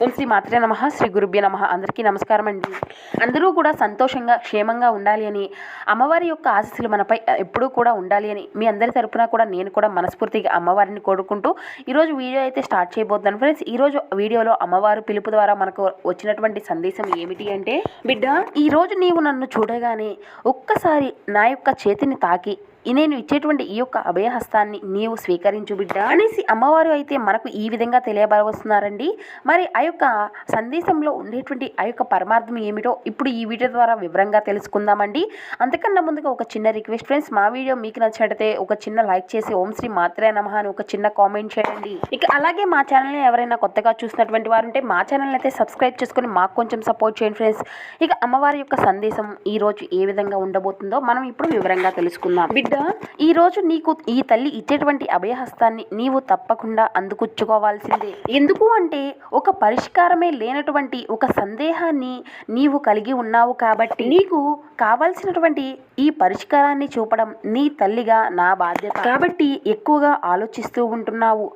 ఓం శ్రీ మాత్రే నమ శ్రీ గురుభ్య నమ. అందరికీ నమస్కారం అండి అందరూ కూడా సంతోషంగా క్షేమంగా ఉండాలి అని అమ్మవారి యొక్క ఆశీస్సులు మనపై ఎప్పుడూ కూడా ఉండాలి అని మీ అందరి తరపున కూడా నేను కూడా మనస్ఫూర్తిగా అమ్మవారిని కోరుకుంటూ ఈరోజు వీడియో అయితే స్టార్ట్ చేయబోతున్నాను. ఫ్రెండ్స్ ఈరోజు వీడియోలో అమ్మవారు పిలుపు ద్వారా మనకు వచ్చినటువంటి సందేశం ఏమిటి అంటే బిడ్డ ఈరోజు నీవు నన్ను చూడగానే ఒక్కసారి నా యొక్క చేతిని తాకి నేను ఇచ్చేటువంటి ఈ యొక్క అభయహస్తాన్ని నీవు స్వీకరించు బిడ్డ అనేసి అమ్మవారు అయితే మనకు ఈ విధంగా తెలియబరవస్తున్నారండి. మరి ఆ యొక్క సందేశంలో ఉండేటువంటి ఆ యొక్క పరమార్థం ఏమిటో ఇప్పుడు ఈ వీడియో ద్వారా వివరంగా తెలుసుకుందామండి. అంతకన్నా ముందుగా ఒక చిన్న రిక్వెస్ట్ ఫ్రెండ్స్ మా వీడియో మీకు నచ్చినట్టయితే ఒక చిన్న లైక్ చేసి ఓం శ్రీ మాత్రే నమః అని ఒక చిన్న కామెంట్ చేయండి. ఇక అలాగే మా ఛానల్ని ఎవరైనా కొత్తగా చూసినటువంటి వారు ఉంటే మా ఛానల్ అయితే సబ్స్క్రైబ్ చేసుకుని మాకు కొంచెం సపోర్ట్ చేయండి ఫ్రెండ్స్. ఇక అమ్మవారి యొక్క సందేశం ఈ రోజు ఏ విధంగా ఉండబోతుందో మనం ఇప్పుడు వివరంగా తెలుసుకుందాం. బిడ్డ ఈ రోజు నీకు ఈ తల్లి ఇచ్చేటువంటి అభయహస్తాన్ని నీవు తప్పకుండా అందుకుచ్చుకోవాల్సిందే. ఎందుకు అంటే ఒక పరిష్కారమే లేనటువంటి ఒక సందేహాన్ని నీవు కలిగి ఉన్నావు కాబట్టి నీకు కావాల్సినటువంటి ఈ పరిష్కారాన్ని చూపడం నీ తల్లిగా నా బాధ్యత. కాబట్టి ఎక్కువగా ఆలోచిస్తూ ఉంటున్నావు.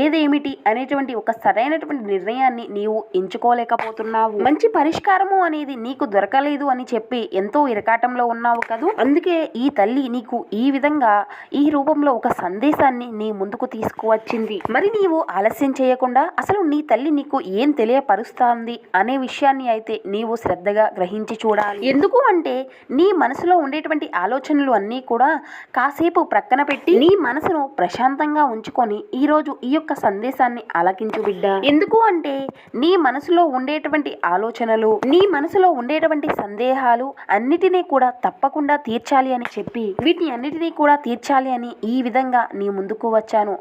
ఏదేమిటి అనేటువంటి ఒక సరైనటువంటి నిర్ణయాన్ని నీవు ఎంచుకోలేకపోతున్నావు. మంచి పరిష్కారము అనేది నీకు దొరకలేదు అని చెప్పి ఎంతో ఇరకాటంలో ఉన్నావు కదూ? అందుకే ఈ తల్లి నీకు ఈ విధంగా ఈ రూపంలో ఒక సందేశాన్ని నీ ముందుకు తీసుకువచ్చింది. మరి నీవు ఆలస్యం చేయకుండా అసలు నీ తల్లి నీకు ఏం తెలియపరుస్తుంది అనే విషయాన్ని అయితే నీవు శ్రద్ధగా గ్రహించి చూడాలి. ఎందుకు అంటే నీ మనసులో ఉండేటువంటి ఆలోచనలు అన్నీ కూడా కాసేపు ప్రక్కన పెట్టి నీ మనసును ప్రశాంతంగా ఉంచుకొని ఈ రోజు ఈ యొక్క సందేశాన్ని ఆలకించు బిడ్డ. ఎందుకు అంటే నీ మనసులో ఉండేటువంటి ఆలోచనలు నీ మనసులో ఉండేటువంటి సందేహాలు అన్నిటినీ కూడా తప్పకుండా తీర్చాలి అని చెప్పి వీటిని అన్నిటినీ కూడా తీర్చాలి అని ఈ విధంగా నీ ముందుకు వచ్చాను.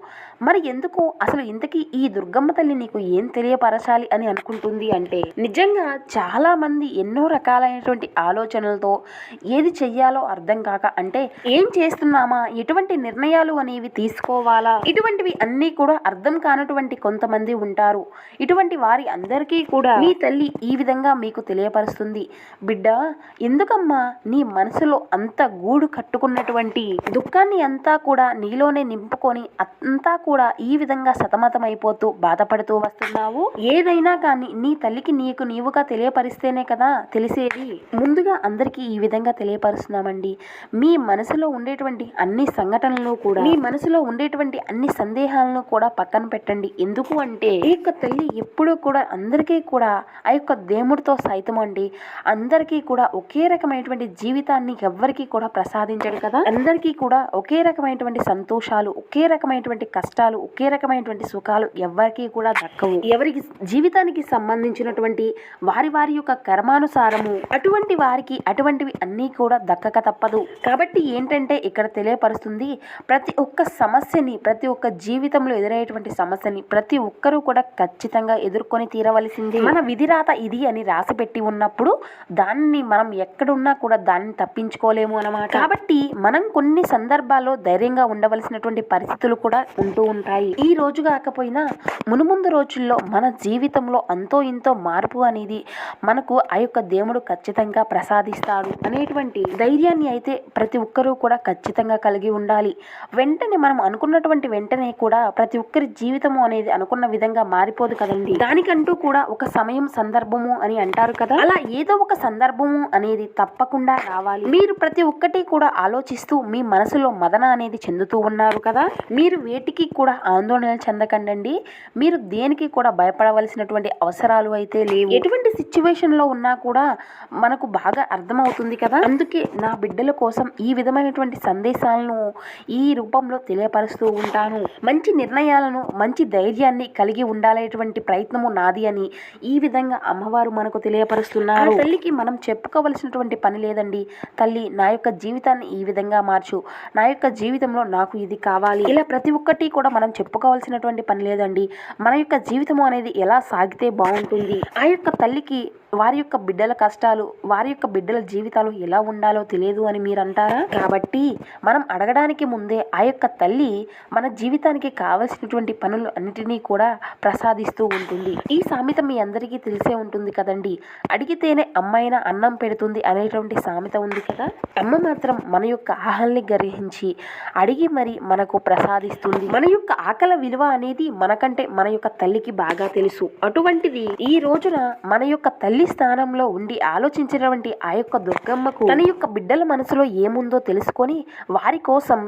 మరి ఎందుకు అసలు ఇంతకీ ఈ దుర్గమ్మ తల్లి నీకు ఏం తెలియపరచాలి అని అనుకుంటుంది అంటే నిజంగా చాలా మంది ఎన్నో రకాలైనటువంటి ఆలోచనలతో ఏది చెయ్యాలో అర్థం కాక అంటే ఏం చేస్తున్నామా ఎటువంటి నిర్ణయాలు అనేవి తీసుకోవాలా ఇటువంటివి అన్నీ కూడా అర్థం కానటువంటి కొంతమంది ఉంటారు. ఇటువంటి వారి అందరికీ కూడా మీ తల్లి ఈ విధంగా మీకు తెలియపరుస్తుంది. బిడ్డ ఎందుకమ్మా నీ మనసులో అంత గూడు కట్టుకున్నటువంటి దుఃఖాన్ని అంతా కూడా నీలోనే నింపుకొని అంతా కూడా ఈ విధంగా సతమతమైపోతూ బాధపడుతూ వస్తున్నావు? ఏదైనా కానీ నీ తల్లికి నీకు నీవుగా తెలియపరిస్తేనే కదా తెలిసేది ముందుగా అందరికీ ఈ విధంగా తెలియపరుస్తున్నామండి. మీ మనసులో ఉండేటువంటి అన్ని సంఘటనలు కూడా మీ మనసులో ఉండేటువంటి అన్ని సందేహాలను కూడా పక్కన పెట్టండి. ఎందుకు అంటే ఈ యొక్క తల్లి ఎప్పుడూ కూడా అందరికీ కూడా ఆ యొక్క దేవుడితో సైతం అండి. అందరికీ కూడా ఒకే రకమైనటువంటి జీవితాన్ని ఎవ్వరికీ కూడా ప్రసాదించడు కదా. అందరికీ కూడా ఒకే రకమైనటువంటి సంతోషాలు ఒకే రకమైనటువంటి కష్టాలు ఒకే రకమైనటువంటి సుఖాలు ఎవ్వరికీ కూడా దక్కవు. ఎవరికి జీవితానికి సంబంధించినటువంటి వారి వారి యొక్క ఇష్టానుసారము అటువంటి వారికి అటువంటివి అన్నీ కూడా దక్కక తప్పదు. కాబట్టి ఏంటంటే ఇక్కడ తెలియపరుస్తుంది ప్రతి ఒక్క సమస్యని ప్రతి ఒక్క జీవితంలో ఎదురయ్యేటువంటి సమస్యని ప్రతి ఒక్కరూ కూడా ఖచ్చితంగా ఎదుర్కొని తీరవలసింది. మన విధిరాత ఇది అని రాసి పెట్టి ఉన్నప్పుడు దాన్ని మనం ఎక్కడున్నా కూడా దాన్ని తప్పించుకోలేము అనమాట కాబట్టి మనం కొన్ని సందర్భాల్లో ధైర్యంగా ఉండవలసినటువంటి పరిస్థితులు కూడా ఉంటూ ఉంటాయి. ఈ రోజు కాకపోయినా మునుముందు రోజుల్లో మన జీవితంలో అంతో ఇంతో మార్పు అనేది మనకు యొక్క దేవుడు ఖచ్చితంగా ప్రసాదిస్తాడు అనేటువంటి ధైర్యాన్ని అయితే ప్రతి ఒక్కరూ కూడా ఖచ్చితంగా కలిగి ఉండాలి. వెంటనే మనం అనుకున్నటువంటి వెంటనే కూడా ప్రతి ఒక్కరి జీవితము అనేది అనుకున్న విధంగా మారిపోదు కదండి. దానికంటూ కూడా ఒక సమయం సందర్భము అని అంటారు కదా. అలా ఏదో ఒక సందర్భము అనేది తప్పకుండా రావాలి. మీరు ప్రతి ఒక్కటి కూడా ఆలోచిస్తూ మీ మనసులో మదన అనేది చెందుతూ ఉన్నారు కదా. మీరు వేటికి కూడా ఆందోళన చెందకండి మీరు దేనికి కూడా భయపడవలసినటువంటి అవసరాలు అయితే లేవు. ఎటువంటి సిచ్యువేషన్లో ఉన్నా కూడా మనకు బాగా అర్థమవుతుంది కదా? అందుకే నా బిడ్డల కోసం ఈ విధమైనటువంటి సందేశాలను ఈ రూపంలో తెలియపరుస్తూ ఉంటాను. మంచి నిర్ణయాలను మంచి ధైర్యాన్ని కలిగి ఉండాలనేటువంటి ప్రయత్నము నాది అని ఈ విధంగా అమ్మవారు మనకు తెలియపరుస్తున్నారు. ఆ తల్లికి మనం చెప్పుకోవలసినటువంటి పని లేదండి. తల్లి నా యొక్క జీవితాన్ని ఈ విధంగా మార్చు. నా యొక్క జీవితంలో నాకు ఇది కావాలి. ఇలా ప్రతి ఒక్కటి కూడా మనం చెప్పుకోవాల్సినటువంటి పని లేదండి. మన యొక్క జీవితం అనేది ఎలా సాగితే బాగుంటుంది? ఆ యొక్క తల్లికి వారి యొక్క బిడ్డల కష్టాలు వారి యొక్క బిడ్డల జీవితాలు ఎలా ఉండాలో తెలియదు అని మీరు అంటారా కాబట్టి మనం అడగడానికి ముందే ఆ యొక్క తల్లి మన జీవితానికి కావలసినటువంటి పనులు అన్నిటినీ కూడా ప్రసాదిస్తూ ఉంటుంది. ఈ సామెత మీ అందరికీ తెలిసే ఉంటుంది కదండి. అడిగితేనే అమ్మాయిన అన్నం పెడుతుంది అనేటువంటి సామెత ఉంది కదా? అమ్మ మాత్రం మన యొక్క ఆహల్ని గ్రహించి అడిగి మరి మనకు ప్రసాదిస్తుంది. మన యొక్క ఆకల విలువ అనేది మనకంటే మన యొక్క తల్లికి బాగా తెలుసు. అటువంటిది ఈ రోజున మన యొక్క తల్లి స్థానం స్థానంలో ఉండి ఆలోచించినటువంటి ఆ యొక్క దుర్గమ్మకు తన యొక్క బిడ్డల మనసులో ఏముందో తెలుసుకొని వారి కోసం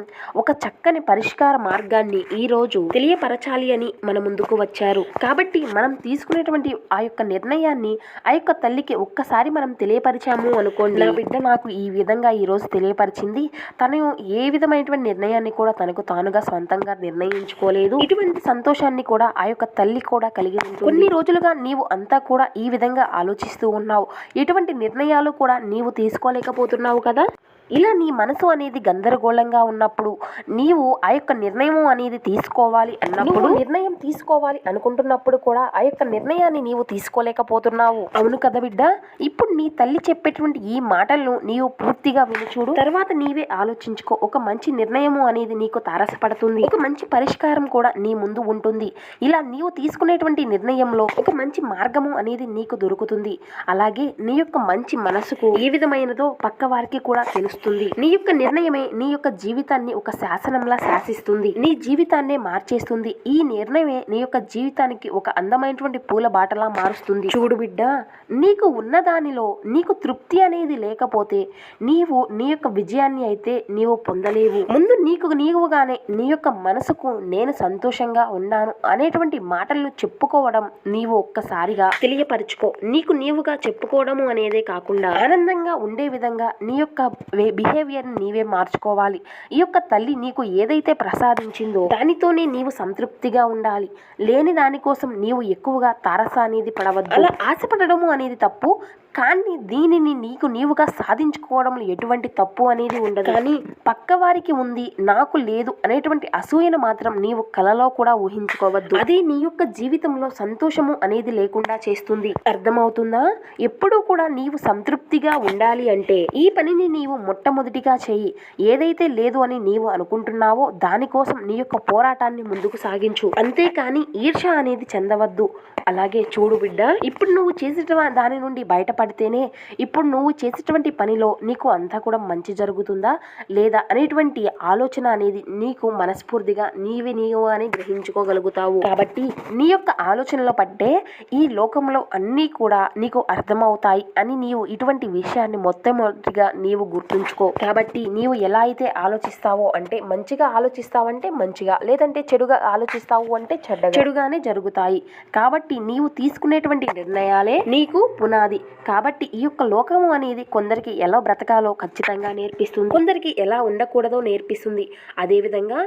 ఒక చక్కని పరిష్కార మార్గాన్ని ఈ రోజు తెలియపరచాలి అని మన ముందుకు వచ్చారు. కాబట్టి మనం తీసుకునేటువంటి ఆ యొక్క నిర్ణయాన్ని ఆ యొక్క తల్లికి ఒక్కసారి మనం తెలియపరిచాము అనుకోండి. నా బిడ్డ నాకు ఈ విధంగా ఈ రోజు తెలియపరిచింది. తను ఏ విధమైనటువంటి నిర్ణయాన్ని కూడా తనకు తానుగా సొంతంగా నిర్ణయించుకోలేదు. ఇటువంటి సంతోషాన్ని కూడా ఆ యొక్క తల్లి కూడా కలిగి ఉంటుంది. కొన్ని రోజులుగా నీవు అంతా కూడా ఈ విధంగా ఆలోచిస్తూ ఉన్నావు. ఎటువంటి నిర్ణయాలు కూడా నీవు తీసుకోలేకపోతున్నావు కదా? ఇలా నీ మనసు అనేది గందరగోళంగా ఉన్నప్పుడు నీవు ఆ యొక్క నిర్ణయం అనేది తీసుకోవాలి అన్నప్పుడు నిర్ణయం తీసుకోవాలి అనుకుంటున్నప్పుడు కూడా ఆ యొక్క నిర్ణయాన్ని నీవు తీసుకోలేకపోతున్నావు. అవును కదా బిడ్డ. ఇప్పుడు నీ తల్లి చెప్పేటువంటి ఈ మాటలను నీవు పూర్తిగా విని చూడు. తర్వాత నీవే ఆలోచించుకో. ఒక మంచి నిర్ణయము అనేది నీకు తారసపడుతుంది. ఒక మంచి పరిష్కారం కూడా నీ ముందు ఉంటుంది. ఇలా నీవు తీసుకునేటువంటి నిర్ణయంలో ఒక మంచి మార్గము అనేది నీకు దొరుకుతుంది. అలాగే నీ యొక్క మంచి మనసుకు ఏ విధమైనదో పక్క వారికి కూడా మారుస్తుంది నీ యొక్క నిర్ణయమే నీ యొక్క జీవితాన్ని ఒక శాసనంలా శాసిస్తుంది. నీ జీవితాన్నే మార్చేస్తుంది. ఈ నిర్ణయమే నీ యొక్క జీవితానికి ఒక అందమైనటువంటి పూల బాటలా మారుస్తుంది. చూడు బిడ్డ నీకు ఉన్న దానిలో నీకు తృప్తి అనేది లేకపోతే నీవు నీ యొక్క విజయాన్ని అయితే నీవు పొందలేవు. ముందు నీకు నీవుగానే నీ యొక్క మనసుకు నేను సంతోషంగా ఉన్నాను అనేటువంటి మాటలను చెప్పుకోవడం నీవు ఒక్కసారిగా తెలియపరచుకో. నీకు నీవుగా చెప్పుకోవడము అనేదే కాకుండా ఆనందంగా ఉండే విధంగా నీ యొక్క బిహేవియర్ నీవే మార్చుకోవాలి. ఈ యొక్క తల్లి నీకు ఏదైతే ప్రసాదించిందో దానితోనే నీవు సంతృప్తిగా ఉండాలి. లేని దానికోసం నీవు ఎక్కువగా తారస అనేది పడవద్దు. అలా ఆశపడడము అనేది తప్పు. కానీ దీనిని నీకు నీవుగా సాధించుకోవడంలో ఎటువంటి తప్పు అనేది ఉండదు. కానీ పక్కవారికి ఉంది నాకు లేదు అనేటువంటి అసూయను మాత్రం నీవు కలలో కూడా ఊహించుకోవద్దు. అది నీ యొక్క జీవితంలో సంతోషము అనేది లేకుండా చేస్తుంది. అర్థమవుతుందా? ఎప్పుడూ కూడా నీవు సంతృప్తిగా ఉండాలి అంటే ఈ పనిని నీవు మొట్టమొదటిగా చేయి. ఏదైతే లేదు అని నీవు అనుకుంటున్నావో దానికోసం నీ యొక్క పోరాటాన్ని ముందుకు సాగించు. అంతేకాని ఈర్ష అనేది చెందవద్దు. అలాగే చూడు బిడ్డ ఇప్పుడు నువ్వు చేసేట దాని నుండి పడితేనే ఇప్పుడు నువ్వు చేసేటువంటి పనిలో నీకు అంతా కూడా మంచి జరుగుతుందా? లేదా అనేటువంటి ఆలోచన అనేది నీకు మనస్ఫూర్తిగా నీవి నీవు అని గ్రహించుకోగలుగుతావు. కాబట్టి నీ యొక్క ఆలోచనలో పడ్డే ఈ లోకంలో అన్నీ కూడా నీకు అర్థమవుతాయి అని నీవు ఇటువంటి విషయాన్ని మొట్టమొదటిగా నీవు గుర్తుంచుకో. కాబట్టి నీవు ఎలా అయితే ఆలోచిస్తావో అంటే మంచిగా ఆలోచిస్తావంటే మంచిగా లేదంటే చెడుగా ఆలోచిస్తావు అంటే చెడ్డ చెడుగానే జరుగుతాయి. కాబట్టి నీవు తీసుకునేటువంటి నిర్ణయాలే నీకు పునాది. కాబట్టి ఈ యొక్క లోకము అనేది కొందరికి ఎలా బ్రతకాలో ఖచ్చితంగా నేర్పిస్తుంది. కొందరికి ఎలా ఉండకూడదో నేర్పిస్తుంది. అదేవిధంగా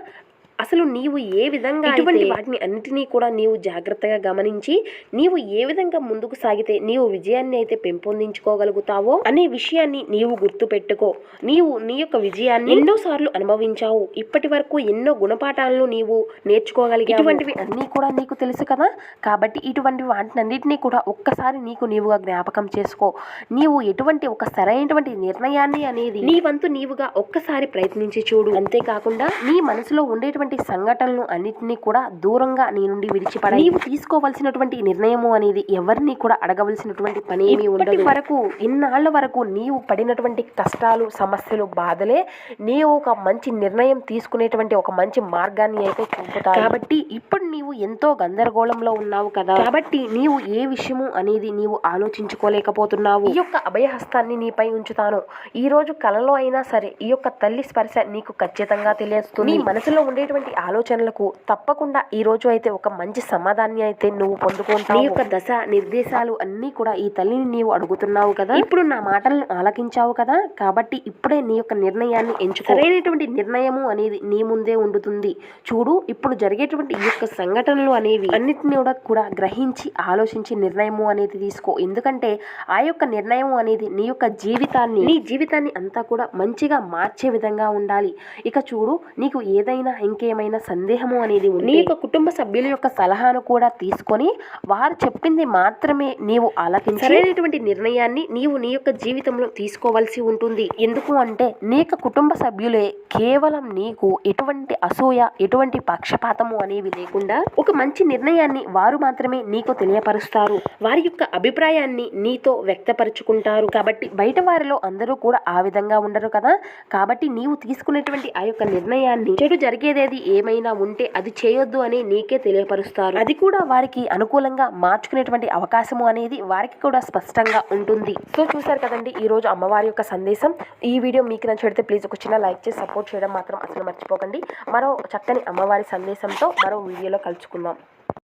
అసలు నీవు ఏ విధంగా ఇటువంటి వాటిని అన్నిటినీ కూడా నీవు జాగ్రత్తగా గమనించి నీవు ఏ విధంగా ముందుకు సాగితే నీవు విజయాన్ని అయితే పెంపొందించుకోగలుగుతావో అనే విషయాన్ని నీవు గుర్తు పెట్టుకో నీవు నీ యొక్క విజయాన్ని ఎన్నో సార్లు అనుభవించావు. ఇప్పటి వరకు ఎన్నో గుణపాఠాలను నీవు నేర్చుకోగలిగావు. ఇటువంటివి అన్నీ కూడా నీకు తెలుసు కదా? కాబట్టి ఇటువంటి వాటినన్నిటినీ కూడా ఒక్కసారి నీకు నీవుగా జ్ఞాపకం చేసుకో. నీవు ఎటువంటి ఒక సరైనటువంటి నిర్ణయాన్ని అనేది నీ వంతు నీవుగా ఒక్కసారి ప్రయత్నించి చూడు. అంతేకాకుండా నీ మనసులో ఉండేటువంటి సంఘటనలు అన్నిటినీ కూడా దూరంగా నీ నుండి విడిచిపడ నీవు తీసుకోవాల్సినటువంటి నిర్ణయము అనేది ఎవరిని కూడా అడగవలసినటువంటి పని ఏమీ ఉండదు. వరకు ఇన్నాళ్ళ వరకు నీవు పడినటువంటి కష్టాలు సమస్యలు బాధలే నీవు ఒక మంచి నిర్ణయం తీసుకునేటువంటి ఒక మంచి మార్గాన్ని అయితే చూపుతాయి. కాబట్టి ఇప్పుడు నీవు ఎంతో గందరగోళంలో ఉన్నావు కదా. కాబట్టి నీవు ఏ విషయము అనేది నీవు ఆలోచించుకోలేకపోతున్నావు? ఈ యొక్క అభయహస్తాన్ని నీపై ఉంచుతాను. ఈ రోజు కలలో అయినా సరే ఈ యొక్క తల్లి స్పర్శ నీకు ఖచ్చితంగా తెలియస్తుంది నీ మనసులో ఉండేటువంటి ఆలోచనలకు తప్పకుండా ఈ రోజు అయితే ఒక మంచి సమాధాన్ని అయితే నువ్వు పొందుకుంటావు. నీ యొక్క దశ నిర్దేశాలు అన్నీ కూడా ఈ తల్లిని నీవు అడుగుతున్నావు కదా. ఇప్పుడు నా మాటలను ఆలకించావు కదా. కాబట్టి ఇప్పుడే నీ యొక్క నిర్ణయాన్ని ఎంచుకో. సరైనటువంటి నిర్ణయము అనేది నీ ముందే ఉండుతుంది. చూడు ఇప్పుడు జరిగేటువంటి ఈ యొక్క సంఘటనలు అనేవి అన్నిటిని కూడా కూడా గ్రహించి ఆలోచించి నిర్ణయము అనేది తీసుకో. ఎందుకంటే ఆ యొక్క నిర్ణయం అనేది నీ యొక్క జీవితాన్ని నీ జీవితాన్ని అంతా కూడా మంచిగా మార్చే విధంగా ఉండాలి. ఇక చూడు నీకు ఏదైనా ఇంకే ఏమైనా సందేహము అనేది ఉంది నీ యొక్క కుటుంబ సభ్యుల యొక్క సలహాను కూడా తీసుకొని వారు చెప్పింది మాత్రమే నీవు ఆలకించి సరైనటువంటి నిర్ణయాన్ని నీవు నీ యొక్క జీవితంలో తీసుకోవాల్సి ఉంటుంది. ఎందుకు అంటే నీ యొక్క కుటుంబ సభ్యులే కేవలం నీకు ఎటువంటి అసూయ ఎటువంటి పక్షపాతము అనేవి లేకుండా ఒక మంచి నిర్ణయాన్ని వారు మాత్రమే నీకు తెలియపరుస్తారు. వారి యొక్క అభిప్రాయాన్ని నీతో వ్యక్తపరుచుకుంటారు. కాబట్టి బయట వారిలో అందరూ కూడా ఆ విధంగా ఉండరు కదా? కాబట్టి నీవు తీసుకునేటువంటి ఆ యొక్క నిర్ణయాన్ని చెడు చెడ్డది ఏమైనా ఉంటే అది చేయొద్దు అని నీకే తెలియపరుస్తారు. అది కూడా వారికి అనుకూలంగా మార్చుకునేటువంటి అవకాశము అనేది వారికి కూడా స్పష్టంగా ఉంటుంది. సో చూసారు కదండి ఈ రోజు అమ్మవారి యొక్క సందేశం. ఈ వీడియో మీకు నచ్చితే ప్లీజ్ ఒక చిన్న లైక్ చేసి సపోర్ట్ చేయడం మాత్రం అసలు మర్చిపోకండి. మరో చక్కని అమ్మవారి సందేశంతో మరో వీడియోలో కలుసుకుందాం.